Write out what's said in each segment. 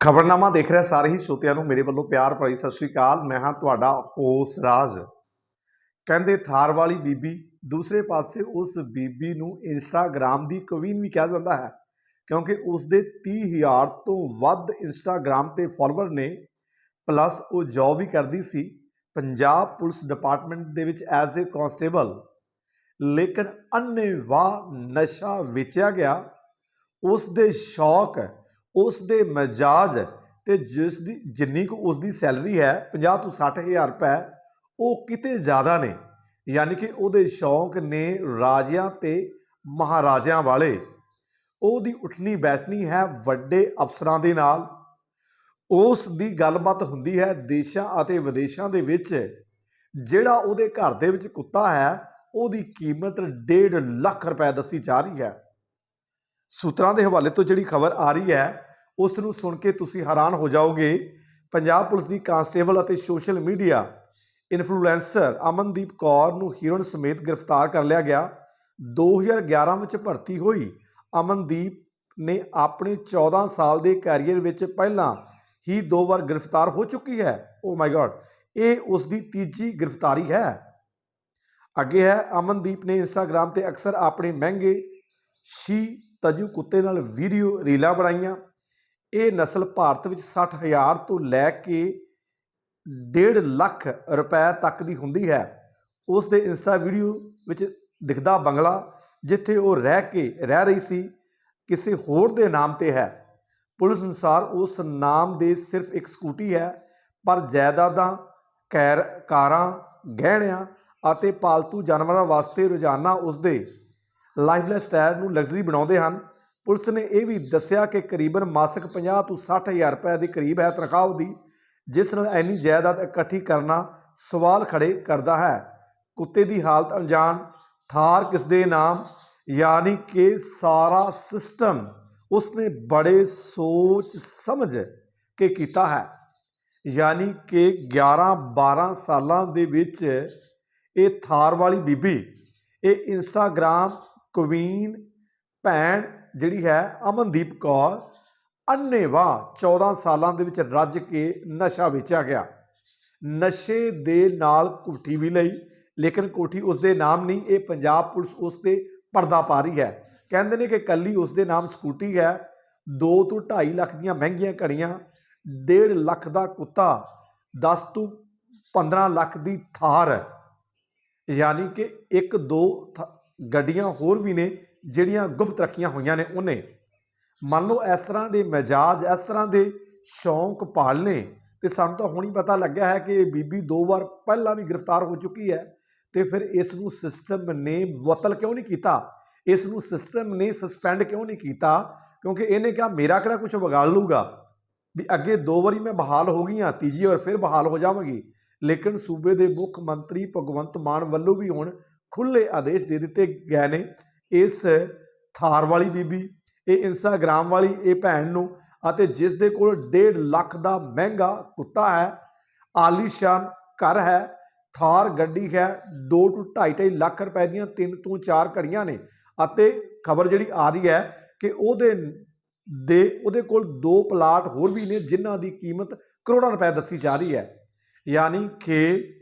ਖਬਰਨਾਮਾ ਦੇਖ ਰਿਹਾ ਸਾਰੇ ਹੀ ਸਰੋਤਿਆਂ ਨੂੰ ਮੇਰੇ ਵੱਲੋਂ ਪਿਆਰ ਭਰੀ ਸਤਿ ਸ੍ਰੀ ਅਕਾਲ। ਮੈਂ ਹਾਂ ਤੁਹਾਡਾ ਹੋਸ ਰਾਜ। ਕਹਿੰਦੇ ਥਾਰ ਵਾਲੀ ਬੀਬੀ, ਦੂਸਰੇ ਪਾਸੇ ਉਸ ਬੀਬੀ ਨੂੰ ਇੰਸਟਾਗ੍ਰਾਮ ਦੀ ਕਵੀਨ ਵੀ ਕਿਹਾ ਜਾਂਦਾ ਹੈ, ਕਿਉਂਕਿ ਉਸ ਦੇ 30000 ਤੋਂ ਵੱਧ ਇੰਸਟਾਗ੍ਰਾਮ ਤੇ ਫਾਲੋਅਰ ਨੇ ਪਲੱਸ ਉਹ ਜੌਬ ਵੀ ਕਰਦੀ ਸੀ, ਪੰਜਾਬ ਪੁਲਿਸ ਡਿਪਾਰਟਮੈਂਟ ਦੇ ਵਿੱਚ ਐਜ਼ ਅ ਕਾਂਸਟੇਬਲ ਲੇਕਿਨ ਅੰਨ੍ਹੇਵਾਹ ਨਸ਼ਾ ਵੇਚਿਆ ਗਿਆ। ਉਸ ਦੇ ਸ਼ੌਕ ਉਸ ਦੇ ਮਜਾਜ ਤੇ ਜਿਸ ਦੀ, ਜਿੰਨੀ ਕੁ ਉਸ ਦੀ ਸੈਲਰੀ ਹੈ 50 ਤੋਂ 60 ਹਜ਼ਾਰ ਰੁਪਏ, ਉਹ ਕਿਤੇ ਜ਼ਿਆਦਾ ਨੇ। ਯਾਨੀ ਕਿ ਉਹਦੇ ਸ਼ੌਂਕ ਨੇ ਰਾਜਿਆਂ ਤੇ ਮਹਾਰਾਜਿਆਂ ਵਾਲੇ। ਉਹਦੀ ਉੱਠਣੀ ਬੈਠਣੀ ਹੈ ਵੱਡੇ ਅਫਸਰਾਂ ਦੇ ਨਾਲ। ਉਸ ਦੀ ਗੱਲਬਾਤ ਹੁੰਦੀ ਹੈ ਦੇਸ਼ਾਂ ਅਤੇ ਵਿਦੇਸ਼ਾਂ ਦੇ ਵਿੱਚ। ਜਿਹੜਾ ਉਹਦੇ ਘਰ ਦੇ ਵਿੱਚ ਕੁੱਤਾ ਹੈ, ਉਹਦੀ ਕੀਮਤ 1.5 ਲੱਖ ਰੁਪਏ ਦੱਸੀ ਜਾ ਰਹੀ ਹੈ। ਸੂਤਰਾਂ ਦੇ ਹਵਾਲੇ ਤੋਂ ਜਿਹੜੀ ਖਬਰ ਆ ਰਹੀ ਹੈ ਉਸ ਨੂੰ ਸੁਣ ਕੇ ਤੁਸੀਂ ਹੈਰਾਨ ਹੋ ਜਾਓਗੇ। ਪੰਜਾਬ ਪੁਲਿਸ ਦੀ ਕਾਂਸਟੇਬਲ ਅਤੇ social media influencer Amandeep Kaur ਨੂੰ ਹੀਰੋਇਨ ਸਮੇਤ ਗ੍ਰਿਫਤਾਰ ਕਰ ਲਿਆ ਗਿਆ। 2011 ਵਿੱਚ ਭਰਤੀ ਹੋਈ ਅਮਨਦੀਪ ਨੇ ਆਪਣੇ 14 ਸਾਲ ਦੇ ਕੈਰੀਅਰ ਵਿੱਚ ਪਹਿਲਾਂ ਹੀ ਦੋ ਵਾਰ ਗ੍ਰਿਫਤਾਰ ਹੋ ਚੁੱਕੀ ਹੈ। ਓ ਮਾਈ ਗॉड ਇਹ ਉਸ ਦੀ ਤੀਜੀ ਗ੍ਰਿਫਤਾਰੀ ਹੈ। ਅੱਗੇ ਹੈ, ਅਮਨਦੀਪ ਨੇ ਇੰਸਟਾਗ੍ਰam ਤੇ ਅਕਸਰ ਆਪਣੇ ਮਹਿੰਗੇ ਸ਼ੀ ਤਜੂ ਕੁੱਤੇ ਨਾਲ ਵੀਡੀਓ ਰੀਲਾਂ ਬਣਾਈਆਂ। ਇਹ ਨਸਲ ਭਾਰਤ ਵਿੱਚ 60000 ਤੋਂ ਲੈ ਕੇ 1.5 ਲੱਖ ਰੁਪਏ ਤੱਕ ਦੀ ਹੁੰਦੀ ਹੈ। ਉਸ ਦੇ ਇੰਸਟਾ ਵੀਡੀਓ ਵਿੱਚ ਦਿਖਦਾ ਬੰਗਲਾ, ਜਿੱਥੇ ਉਹ ਰਹਿ ਕੇ ਰਹਿ ਰਹੀ ਸੀ, ਕਿਸੇ ਹੋਰ ਦੇ ਨਾਮ ਤੇ ਹੈ। ਪੁਲਿਸ ਅਨੁਸਾਰ ਉਸ ਨਾਮ ਦੇ ਸਿਰਫ ਇੱਕ ਸਕੂਟੀ ਹੈ, ਪਰ ਜਾਇਦਾਦਾਂ, ਕੈਰ, ਕਾਰਾਂ, ਗਹਿਣਿਆਂ ਅਤੇ ਪਾਲਤੂ ਜਾਨਵਰਾਂ ਵਾਸਤੇ ਰੋਜ਼ਾਨਾ ਉਸ ਦੇ ਲਾਈਫਲੈਸ ਸਟਾਈਲ ਨੂੰ ਲਗਜ਼ਰੀ ਬਣਾਉਂਦੇ ਹਨ। ਪੁਲਿਸ ਨੇ ਇਹ ਵੀ ਦੱਸਿਆ ਕਿ ਕਰੀਬਨ ਮਾਸਿਕ 50 ਤੋਂ 60 ਹਜ਼ਾਰ ਰੁਪਏ ਦੇ ਕਰੀਬ ਹੈ ਤਨਖਾਹ ਉਹਦੀ ਜਿਸ ਨਾਲ ਇੰਨੀ ਜਾਇਦਾਦ ਇਕੱਠੀ ਕਰਨਾ ਸਵਾਲ ਖੜੇ ਕਰਦਾ ਹੈ। ਕੁੱਤੇ ਦੀ ਹਾਲਤ ਅਣਜਾਣ, ਥਾਰ ਕਿਸ ਦੇ ਨਾਮ, ਯਾਨੀ ਕਿ ਸਾਰਾ ਸਿਸਟਮ ਉਸਨੇ ਬੜੇ ਸੋਚ ਸਮਝ ਕੇ ਕੀਤਾ ਹੈ। ਯਾਨੀ ਕਿ 11 12 ਸਾਲਾਂ ਦੇ ਵਿੱਚ ਇਹ ਥਾਰ ਵਾਲੀ ਬੀਬੀ, ਇਹ ਇੰਸਟਾਗ੍ਰਾਮ ਕੁਵੀਨ ਭੈਣ ਜਿਹੜੀ ਹੈ ਅਮਨਦੀਪ ਕੌਰ ਅੰਨੇਵਾਹ 14 ਸਾਲਾਂ ਦੇ ਵਿੱਚ ਰੱਜ ਕੇ ਨਸ਼ਾ ਵੇਚਿਆ ਗਿਆ। ਨਸ਼ੇ ਦੇ ਨਾਲ ਕੋਠੀ ਵੀ ਲਈ, ਲੇਕਿਨ ਕੋਠੀ ਉਸ ਦੇ ਨਾਮ ਨਹੀਂ, ਇਹ ਪੰਜਾਬ ਪੁਲਿਸ ਉਸ ਤੇ ਪਰਦਾ ਪਾ ਰਹੀ ਹੈ। ਕਹਿੰਦੇ ਨੇ ਕਿ ਕੱਲੀ ਉਸ ਦੇ ਨਾਮ ਸਕੂਟੀ ਹੈ 2 ਤੋਂ 2.5 ਲੱਖ ਦੀਆਂ ਮਹਿੰਗੀਆਂ ਘੜੀਆਂ 1.5 ਲੱਖ ਦਾ ਕੁੱਤਾ 10 ਤੋਂ 15 ਲੱਖ ਦੀ ਥਾਰ ਯਾਨੀ ਕਿ ਇੱਕ ਦੋ ਥ- ਗੱਡੀਆਂ ਹੋਰ ਵੀ ਨੇ ਜਿਹੜੀਆਂ ਗੁਪਤ ਰੱਖੀਆਂ ਹੋਈਆਂ ਨੇ ਉਹਨੇ। ਮੰਨ ਲਓ ਇਸ ਤਰ੍ਹਾਂ ਦੇ ਮਿਜਾਜ, ਇਸ ਤਰ੍ਹਾਂ ਦੇ ਸ਼ੌਂਕ ਪਾਲਨੇ ਤੇ ਸਾਨੂੰ ਤਾਂ ਹੁਣ ਹੀ ਪਤਾ ਲੱਗਿਆ ਹੈ ਕਿ ਬੀਬੀ ਦੋ ਵਾਰ ਪਹਿਲਾਂ ਵੀ ਗ੍ਰਿਫਤਾਰ ਹੋ ਚੁੱਕੀ ਹੈ ਤੇ ਫਿਰ ਇਸ ਨੂੰ ਸਿਸਟਮ ਨੇ ਮੁਅਤਲ ਕਿਉਂ ਨਹੀਂ ਕੀਤਾ? ਇਸ ਨੂੰ ਸਿਸਟਮ ਨੇ ਸਸਪੈਂਡ ਕਿਉਂ ਨਹੀਂ ਕੀਤਾ? ਕਿਉਂਕਿ ਇਹਨੇ ਕਿਹਾ, ਮੇਰਾ ਕਿਹੜਾ ਕੁਝ ਵਿਗਾੜ ਲੂਗਾ ਵੀ ਅੱਗੇ ਦੋ ਵਾਰੀ ਮੈਂ ਬਹਾਲ ਹੋ ਗਈ ਹਾਂ ਤੀਜੀ ਵਾਰ ਫਿਰ ਬਹਾਲ ਹੋ ਜਾਵਾਂਗੀ। ਲੇਕਿਨ ਸੂਬੇ ਦੇ ਮੁੱਖ ਮੰਤਰੀ ਭਗਵੰਤ ਮਾਨ ਵੱਲੋਂ ਵੀ ਹੁਣ ਖੁੱਲੇ ਆਦੇਸ਼ ਦੇ ਦਿੱਤੇ ਗਏ ਨੇ ਇਸ ਥਾਰ ਵਾਲੀ ਬੀਬੀ, ਇਹ ਇੰਸਟਾਗ੍ਰਾਮ ਵਾਲੀ, ਇਹ ਭੈਣ ਨੂੰ ਅਤੇ ਜਿਸ ਦੇ ਕੋਲ 1.5 ਲੱਖ ਦਾ ਮਹਿੰਗਾ ਕੁੱਤਾ ਹੈ ਆਲੀਸ਼ਾਨ ਘਰ ਹੈ, ਥਾਰ ਗੱਡੀ ਹੈ 2 ਤੋਂ 2.5 ਲੱਖ ਰੁਪਏ ਦੀਆਂ 3 ਤੋਂ 4 ਘੜੀਆਂ ਨੇ ਅਤੇ ਖਬਰ ਜਿਹੜੀ ਆ ਰਹੀ ਹੈ ਕਿ ਉਹਦੇ ਦੇ, ਉਹਦੇ ਕੋਲ ਦੋ ਪਲਾਟ ਹੋਰ ਵੀ ਨੇ ਜਿਨ੍ਹਾਂ ਦੀ ਕੀਮਤ ਕਰੋੜਾਂ ਰੁਪਏ ਦੱਸੀ ਜਾ ਰਹੀ ਹੈ। ਯਾਨੀ ਕਿ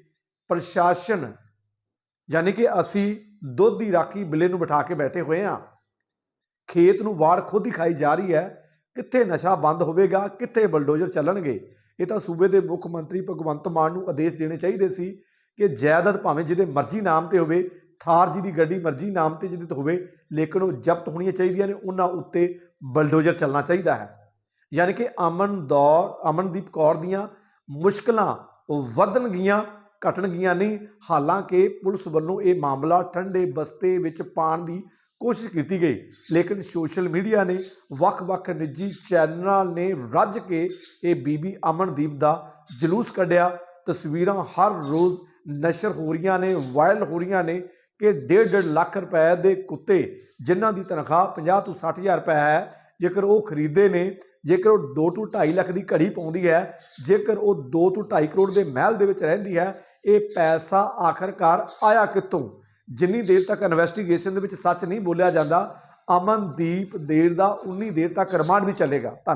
ਪ੍ਰਸ਼ਾਸਨ, ਯਾਨੀ ਕਿ ਅਸੀਂ ਦੁੱਧ ਦੀ ਰਾਖੀ ਬਿੱਲੇ ਨੂੰ ਬਿਠਾ ਕੇ ਬੈਠੇ ਹੋਏ ਹਾਂ। ਖੇਤ ਨੂੰ ਵਾੜ ਖੁਦ ਹੀ ਖਾਈ ਜਾ ਰਹੀ ਹੈ। ਕਿੱਥੇ ਨਸ਼ਾ ਬੰਦ ਹੋਵੇਗਾ, ਕਿੱਥੇ ਬਲਡੋਜ਼ਰ ਚੱਲਣਗੇ? ਇਹ ਤਾਂ ਸੂਬੇ ਦੇ ਮੁੱਖ ਮੰਤਰੀ ਭਗਵੰਤ ਮਾਨ ਨੂੰ ਆਦੇਸ਼ ਦੇਣੇ ਚਾਹੀਦੇ ਸੀ ਕਿ ਜਾਇਦਾਦ ਭਾਵੇਂ ਜਿਹਦੇ ਮਰਜ਼ੀ ਨਾਮ ਤੇ ਹੋਵੇ, ਥਾਰ ਜੀ ਦੀ ਗੱਡੀ ਮਰਜ਼ੀ ਨਾਮ ਤੇ ਜਿਹਦੇ ਤੇ ਹੋਵੇ, ਲੇਕਿਨ ਉਹ ਜ਼ਬਤ ਹੋਣੀਆਂ ਚਾਹੀਦੀਆਂ ਨੇ। ਉਹਨਾਂ ਉੱਤੇ ਬਲਡੋਜ਼ਰ ਚੱਲਣਾ ਚਾਹੀਦਾ ਹੈ। ਯਾਨੀ ਕਿ ਅਮਨ ਦੌਰ, ਅਮਨਦੀਪ ਕੌਰ ਦੀਆਂ ਮੁਸ਼ਕਲਾਂ ਵਧਣਗੀਆਂ। ਘਟਣਗੀਆਂ ਨਹੀਂ ਹਾਲਾਂਕਿ ਪੁਲਿਸ ਵੱਲੋਂ ਇਹ ਮਾਮਲਾ ਠੰਡੇ ਬਸਤੇ ਵਿੱਚ ਪਾਉਣ ਦੀ ਕੋਸ਼ਿਸ਼ ਕੀਤੀ ਗਈ, ਲੇਕਿਨ ਸੋਸ਼ਲ ਮੀਡੀਆ ਨੇ ਵੱਖ-ਵੱਖ ਨਿੱਜੀ ਚੈਨਲਾਂ ਨੇ ਰੱਜ ਕੇ ਇਹ ਬੀਬੀ ਅਮਨਦੀਪ ਦਾ ਜਲੂਸ ਕੱਢਿਆ। ਤਸਵੀਰਾਂ ਹਰ ਰੋਜ਼ ਨਸ਼ਰ ਹੋ ਰਹੀਆਂ ਨੇ, ਵਾਇਰਲ ਹੋ ਰਹੀਆਂ ਨੇ ਕਿ 1.5 ਲੱਖ ਰੁਪਏ ਦੇ ਕੁੱਤੇ, ਜਿਨ੍ਹਾਂ ਦੀ ਤਨਖਾਹ 50 ਤੋਂ 60 ਹਜ਼ਾਰ ਰੁਪਏ ਹੈ, ਜੇਕਰ ਉਹ ਖਰੀਦੇ ਨੇ ਜੇਕਰ ਉਹ 2 ਤੋਂ 2.5 ਲੱਖ ਦੀ ਘੜੀ ਪਾਉਂਦੀ ਹੈ, ਜੇਕਰ ਉਹ 2 ਤੋਂ 2.5 ਕਰੋੜ ਦੇ ਮਹਿਲ ਦੇ ਵਿੱਚ ਰਹਿੰਦੀ ਹੈ, ਇਹ ਪੈਸਾ ਆਖਰਕਾਰ ਆਇਆ ਕਿੱਥੋਂ? ਜਿੰਨੀ ਦੇਰ ਤੱਕ ਇਨਵੈਸਟੀਗੇਸ਼ਨ ਦੇ ਵਿੱਚ ਸੱਚ ਨਹੀਂ ਬੋਲਿਆ ਜਾਂਦਾ, ਅਮਨਦੀਪ ਦੇਰ ਦਾ ਉਨੀ ਦੇਰ ਤੱਕ ਰਿਮਾਂਡ ਵੀ ਚੱਲੇਗਾ। ਧੰਨਵਾਦ।